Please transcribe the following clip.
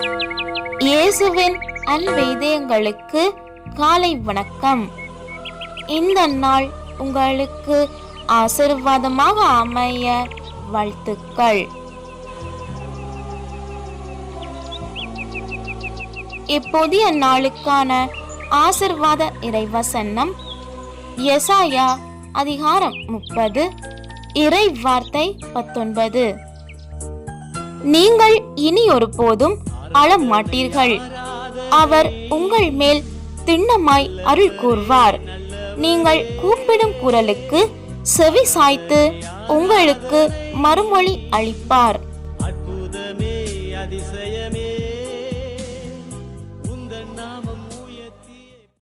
இயேசுவின் அன்பெய்தயங்களுக்கு காலை வணக்கம். இந்த நாள் உங்களுக்கு ஆசீர்வாதமாக அமைய வாழ்த்துக்கள். இப்போதைய நாளுக்கான ஆசிர்வாத இறைவசனம் எசாயா அதிகாரம் முப்பது இறை வார்த்தை பத்தொன்பது. நீங்கள் இனி ஒருபோதும் அழமாட்டீர்கள் அவர் உங்கள் மேல் திண்ணமாய் அருள் கூறுவார் நீங்கள் கூப்பிடும் குரலுக்கு செவி சாய்த்து உங்களுக்கு மறுமொழி அளிப்பார். அற்புதமே அதிசயமே நாமம்